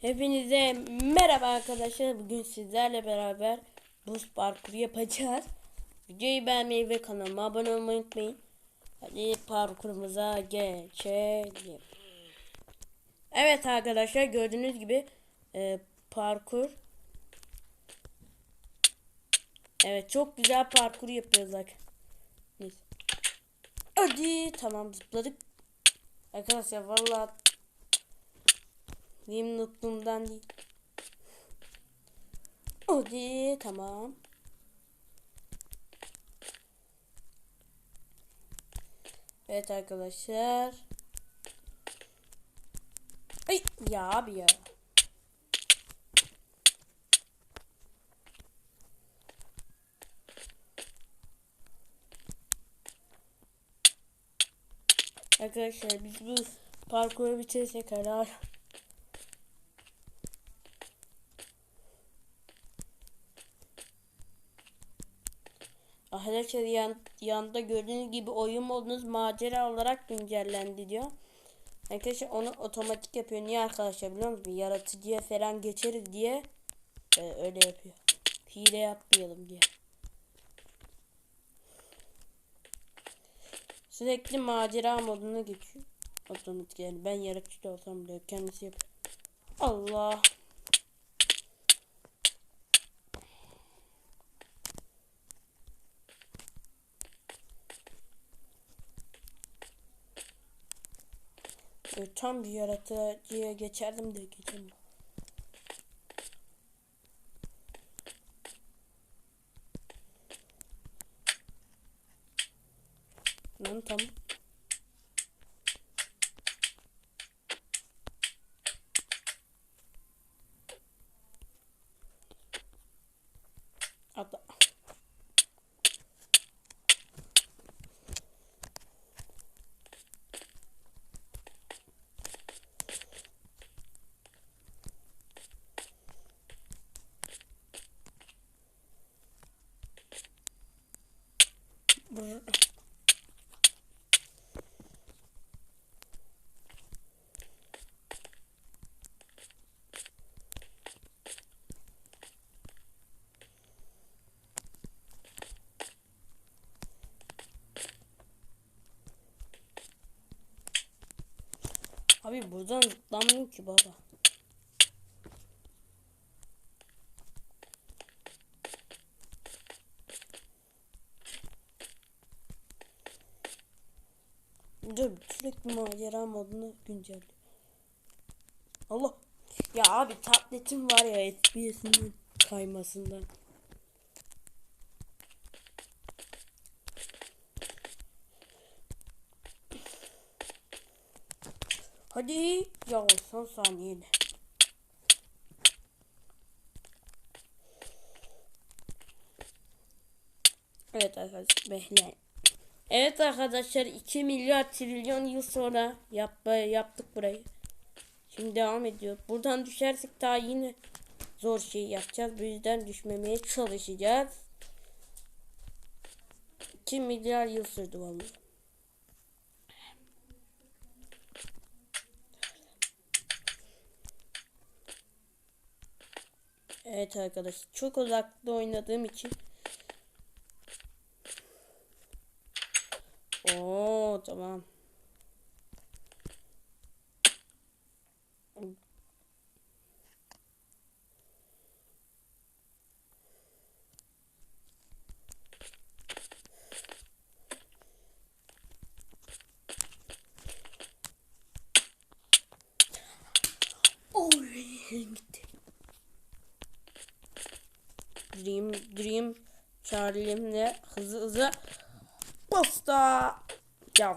Hepinize merhaba arkadaşlar. Bugün sizlerle beraber buz parkuru yapacağız. Videoyu beğenmeyi ve kanalıma abone olmayı unutmayın. Hadi parkurumuza geçelim. Evet arkadaşlar gördüğünüz gibi e, parkur. Evet çok güzel parkur yapıyoruz. Neyse. Hadi tamam zıpladık. Arkadaşlar vallahi benim mutlumdan değil. Hadi tamam. Evet arkadaşlar. Ay ya abi ya. Arkadaşlar biz bu parkuru bitirirsek herhalde Arkadaşlar yan, yanında gördüğünüz gibi oyun modunuz macera olarak güncellendi diyor. Arkadaşlar onu otomatik yapıyor. Niye arkadaşlar biliyor musunuz? Yaratıcıya falan geçeriz diye e, öyle yapıyor. Hile yapmayalım diye. Sürekli macera moduna geçiyor. Otomatik yani ben yaratıcı olsam bile kendisi yapıyor. Allah. Tam bir yaratıcıya geçerdim de geçemiyorum. Abi buradan zıplamıyor ki baba. Macera modunu güncelliyor. Allah. Ya abi tabletim var ya FPS'inin kaymasından. Hadi ya son saniyede. Evet arkadaşlar bekleyin. Evet arkadaşlar 2 milyar trilyon yıl sonra yap yaptık burayı. Şimdi devam ediyor. Buradan düşersek daha yine zor şey yapacağız. Bu yüzden düşmemeye çalışacağız. 2 milyar yıl sürdü vallahi. Evet arkadaşlar çok uzakta oynadığım için tamam. Gitti. Dream Dream Charlie'mle hızlı hızlı Posta. Ya.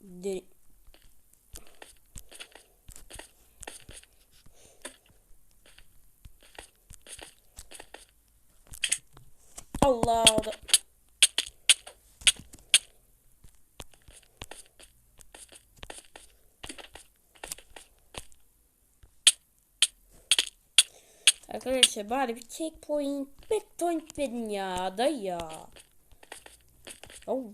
De Allah da. Arkadaşlar bari bir checkpoint, checkpoint verin ya da ya. Oh.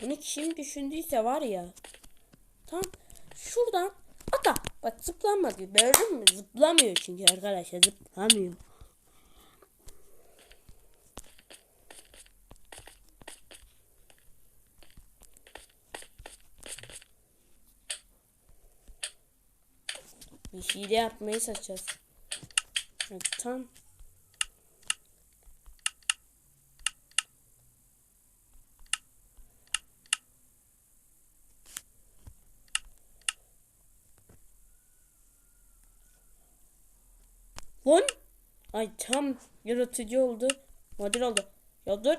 Bunu kim düşündüyse var ya. Tamam. Şuradan ata. Bak zıplanma diyor. Gördün mü? Zıplamıyor çünkü arkadaşlar zıplamıyor. Bir de yapmayı seçeceğiz. Evet, tam Lan! Ay tam yaratıcı oldu. Model oldu. Ya dur.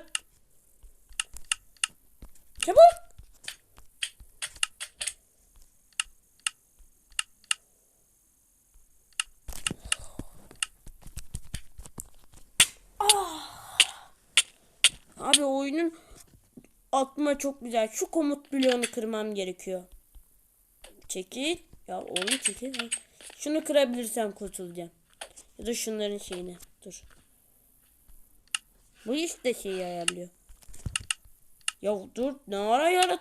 Çabuk! Ah! Abi oyunun atma çok güzel. Şu komut bloğunu kırmam gerekiyor. Çekil. Ya oğlum çekil. Şunu kırabilirsem kurtulacağım. Ya da şunların şeyini. Dur. Bu işte şeyi ayarlıyor. Ya dur ne ara yarat.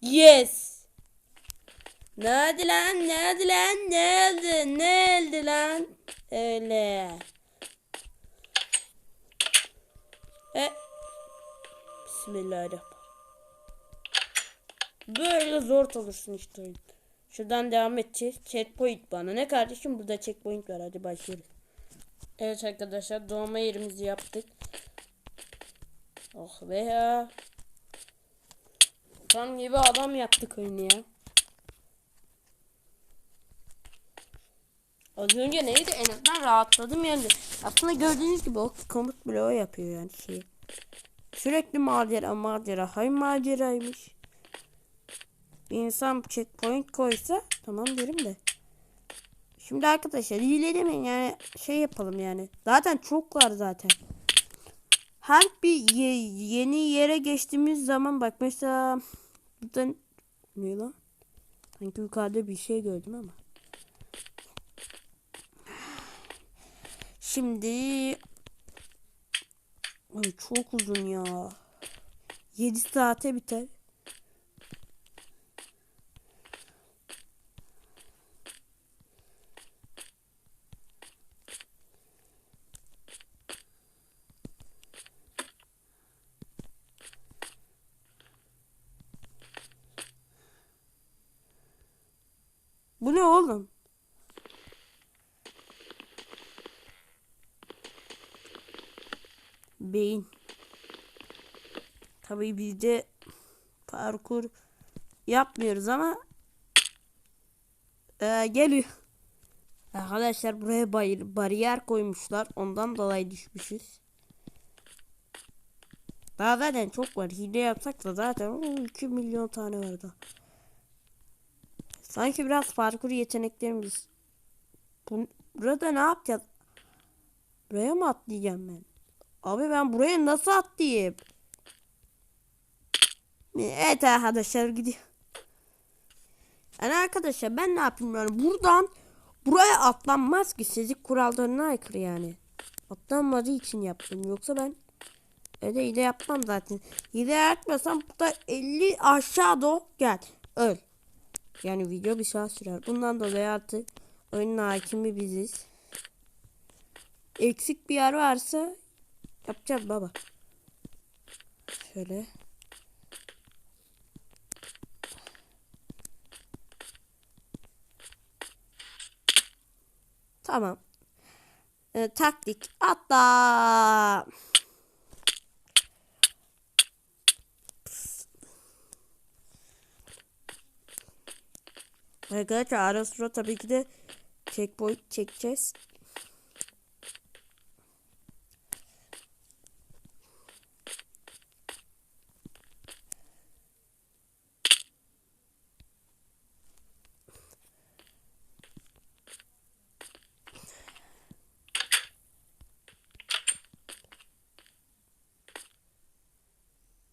Yes. Ne oldu lan? Ne oldu lan? Ne oldu? Ne oldu lan? Öyle. E. Bismillahirrahmanirrahim. Böyle zor olursun işte oyun. Şuradan devam edeceğiz. Checkpoint bana. Ne kardeşim burada checkpoint var. Hadi başlıyoruz. Evet arkadaşlar doğma yerimizi yaptık. Oh be ya. Tam gibi adam yaptık oyunu ya. Az önce neydi? En azından rahatladım yani. Aslında gördüğünüz gibi o komut bloğu yapıyor yani şeyi. Sürekli macera macera. Hay maceraymış. Bir insan checkpoint koysa tamam derim de. Şimdi arkadaşlar hile demeyin yani şey yapalım yani. Zaten çok var zaten. Her bir ye- yeni yere geçtiğimiz zaman bak mesela buradan ne lan? Sanki yukarıda bir şey gördüm ama. Şimdi Ay çok uzun ya. 7 saate biter. Bu ne oğlum? Beyin. Tabii biz de parkur yapmıyoruz ama ee, geliyor. Arkadaşlar buraya bayır, bariyer koymuşlar. Ondan dolayı düşmüşüz. Daha zaten çok var. Hile yapsak da zaten oo, 2 milyon tane var da. Sanki biraz parkur yeteneklerimiz. Bu, burada ne yapacağız? Buraya mı atlayacağım ben? Abi ben buraya nasıl atlayayım? Evet arkadaşlar gidiyor. Yani arkadaşlar ben ne yapayım yani buradan buraya atlanmaz ki fizik kurallarına aykırı yani. Atlanmadığı için yaptım yoksa ben öyle hile yapmam zaten. Hile yapmasam burada 50 aşağı doğru gel öl. Yani video bir saat sürer. Bundan dolayı artık oyunun hakimi biziz. Eksik bir yer varsa yapacağız baba. Şöyle. Tamam. Ee, taktik atla. Arkadaşlar ara sıra tabii ki de checkpoint çekeceğiz.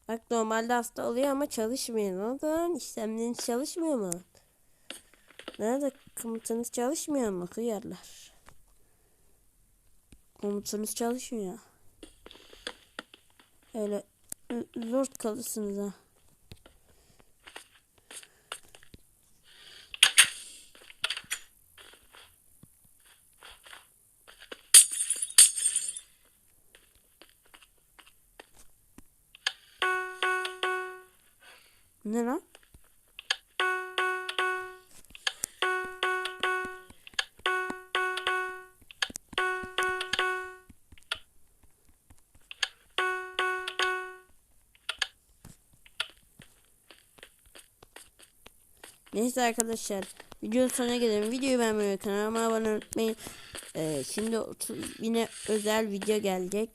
Bak normalde hasta oluyor ama çalışmıyor. Neden? İşlemleriniz çalışmıyor mu? Nerede komutanız çalışmıyor mu? Hıyarlar. komutunuz çalışmıyor. Öyle zor kalırsınız ha. Ne lan? Neyse arkadaşlar videonun sonuna gelelim. Videoyu beğenmeyi kanalıma abone olmayı unutmayın. Ee, şimdi 30 yine özel video gelecek.